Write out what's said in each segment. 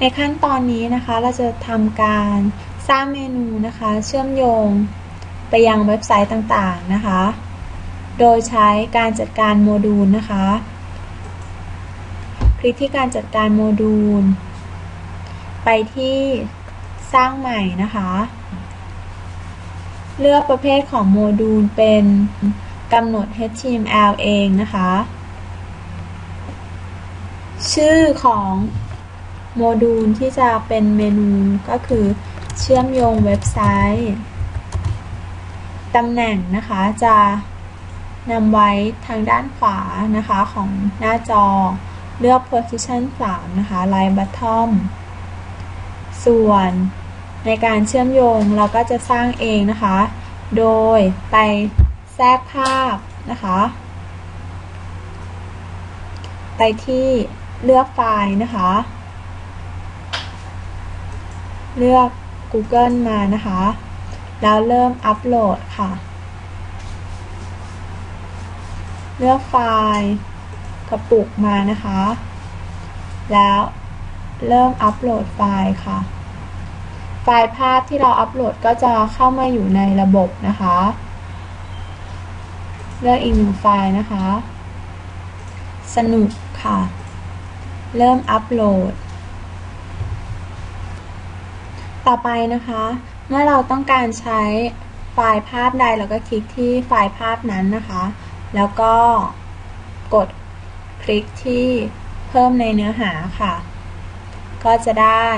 ในขั้นตอนนี้นะคะเราจะทำการสร้างเมนูนะคะ เชื่อมโยงไปยังเว็บไซต์ต่างๆนะคะ โดยใช้การจัดการโมดูลนะคะ คลิกที่การจัดการโมดูล ไปที่สร้างใหม่นะคะ เลือกประเภทของโมดูลเป็นกำหนด HTML เองนะคะ ชื่อของ โมดูลที่จะเป็นเมนูก็คือเชื่อมโยงเว็บไซต์ตำแหน่งนะคะจะนำไว้ทางด้านขวานะคะของหน้าจอเลือก position 3 นะคะ line bottom ส่วนในการเชื่อมโยงเราก็จะสร้างเองนะคะ โดยไปแทรกภาพนะคะ ไปที่เลือกไฟล์นะคะ เลือก Google มานะคะ แล้วเริ่มอัปโหลดค่ะ เลือกไฟล์กระปุกมานะคะ แล้วเริ่มอัปโหลดไฟล์ค่ะ ไฟล์ภาพที่เราอัปโหลดก็จะเข้ามาอยู่ในระบบนะคะ เลือกอีกหนึ่งไฟล์นะคะ สนุกค่ะ เริ่มอัปโหลด ต่อไปนะคะ เมื่อเราต้องการใช้ไฟล์ภาพใดเราก็คลิกที่ไฟล์ภาพนั้นนะคะ แล้วก็กดคลิกที่เพิ่มในเนื้อหาค่ะ ก็จะได้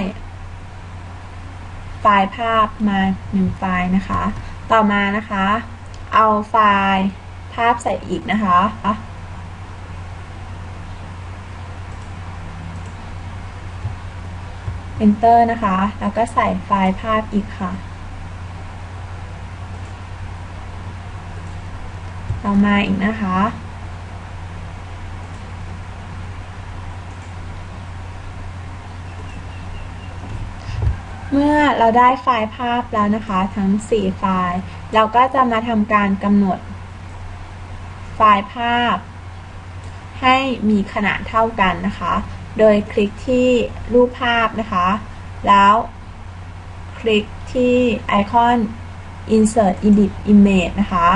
ไฟล์ภาพมา1ไฟล์นะคะ ต่อมานะคะ เอาไฟล์ภาพใส่อีกนะคะ Enter นะคะ แล้วก็ใส่ไฟล์ภาพอีกค่ะ ต่อมาอีกนะคะ เมื่อเราได้ไฟล์ภาพแล้วนะคะ ทั้ง 4 ไฟล์ เราก็จะมาทำการกำหนด ไฟล์ภาพ ให้มีขนาดเท่ากันนะคะ โดยคลิกที่รูปภาพนะคะ แล้วคลิกที่ไอคอน insert edit image นะคะ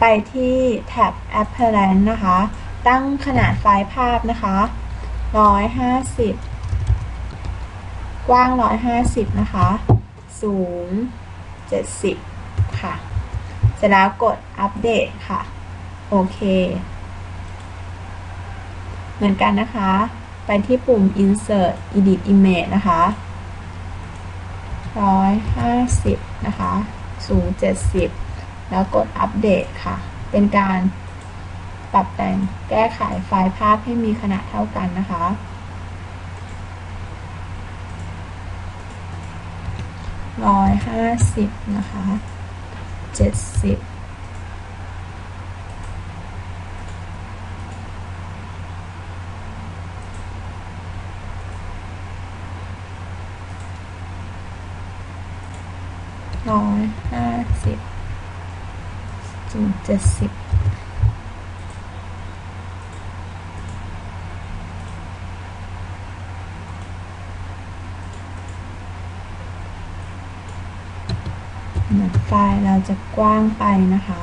ไปที่แท็บ apparent นะคะ ตั้งขนาดไฟล์ภาพนะคะ 150 กว้าง 150 นะคะ สูง 70 ค่ะ เสร็จแล้วกดอัปเดตค่ะ โอเค เหมือนกันนะคะ ไปที่ปุ่ม insert edit image นะคะ150 นะคะ สูง 70 แล้วกดอัปเดตค่ะ เป็นการปรับแต่งแก้ไขไฟล์ภาพให้มีขนาดเท่ากันนะคะ 150 นะคะ 70 ร้อยห้าสิบถึงเจ็ดสิบหมือนไฟล์เราจะกว้างไปนะคะ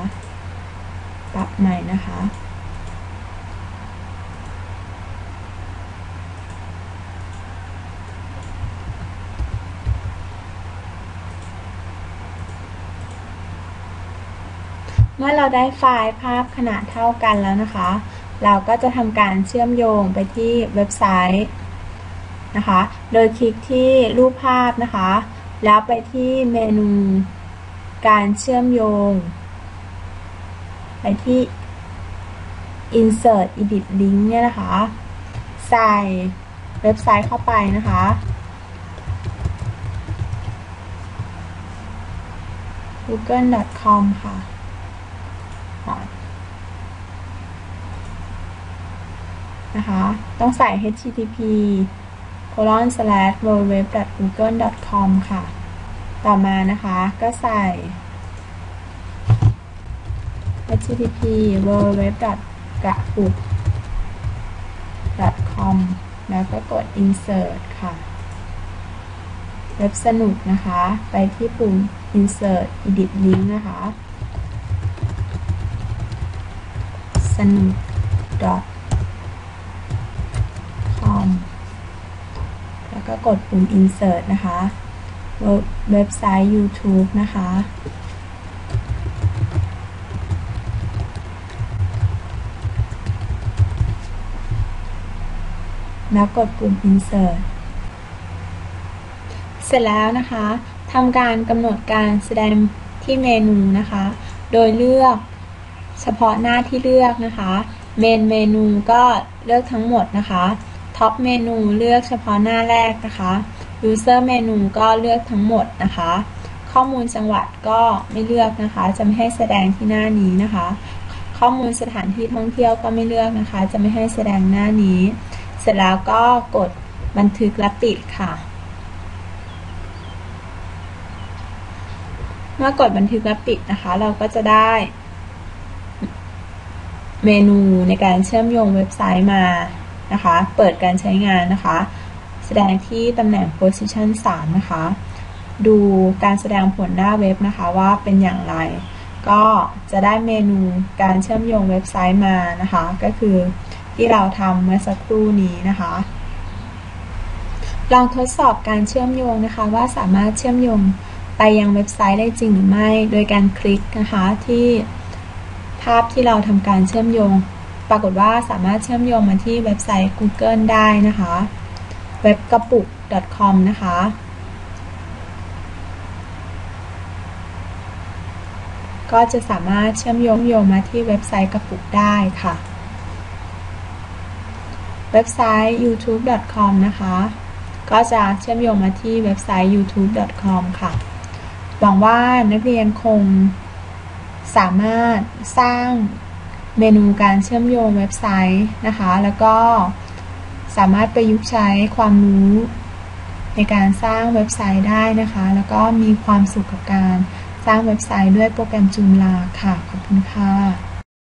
ปรับใหม่นะคะ เมื่อเราได้ไฟล์ภาพขนาดเท่ากันแล้วนะคะ เราก็จะทำการเชื่อมโยงไปที่เว็บไซต์นะคะ โดยคลิกที่รูปภาพนะคะ แล้วไปที่เมนูการเชื่อมโยง ไปที่ insert edit link เนี่ยนะคะ ใส่เว็บไซต์เข้าไปนะคะ google.com ค่ะนะคะ ต้องใส่ http colon slash www google com ค่ะ ต่อมานะคะก็ใส่ http www กระปุก com แล้วก็กด insert ค่ะ เว็บสนุกนะคะ ไปที่ปุ่ม insert edit link นะคะ สนุก com แล้วก็กดปุ่ม insert นะคะ เว็บไซต์ YouTube นะคะ แล้วกดปุ่ม insert เสร็จแล้วนะคะทำการกำหนดการแสดงที่เมนูนะคะ โดยเลือก เฉพาะหน้าที่เลือกนะคะเมนเมนูก็เลือกทั้งหมดนะคะท็อปเมนูเลือกเฉพาะหน้าแรกนะคะ User เมนูก็เลือกทั้งหมดนะคะ ข้อมูลจังหวัดก็ไม่เลือกนะคะ จะไม่ให้แสดงที่หน้านี้นะคะ ข้อมูลสถานที่ท่องเที่ยวก็ไม่เลือกนะคะ จะไม่ให้แสดงหน้านี้ เสร็จแล้วก็กดบันทึกและปิดค่ะ เมื่อกดบันทึกและปิดนะคะ เราก็จะได้ เมนูในการเชื่อมโยงเว็บไซต์มานะคะ เปิดการใช้งานนะคะ แสดงที่ตำแหน่ง position 3 นะคะ ดูการแสดงผลหน้าเว็บนะคะว่าเป็นอย่างไร ก็จะได้เมนูการเชื่อมโยงเว็บไซต์มานะคะ ก็คือที่เราทำเมื่อสักครู่นี้นะคะลองทดสอบการเชื่อมโยงนะคะว่าสามารถเชื่อมโยงไปยังเว็บไซต์ได้จริงหรือไม่ โดยการคลิกนะคะที่ ภาพที่เราทำการเชื่อมโยง ปรากฏว่าสามารถเชื่อมโยงมาที่เว็บไซต์ Google ได้นะคะเว็บกระปุก .com นะคะ ก็จะสามารถเชื่อมโยงโยงมาที่เว็บไซต์กระปุกได้ค่ะ เว็บไซต์ youtube.com นะคะ ก็จะเชื่อมโยงมาที่เว็บไซต์ youtube.com ค่ะ หวังว่านักเรียนคง สามารถสร้างเมนูการเชื่อมโยงเว็บไซต์นะคะ แล้วก็สามารถประยุกต์ใช้ความรู้ในการสร้างเว็บไซต์ได้นะคะ แล้วก็มีความสุขกับการสร้างเว็บไซต์ด้วยโปรแกรมจูมลาค่ะ ขอบคุณค่ะ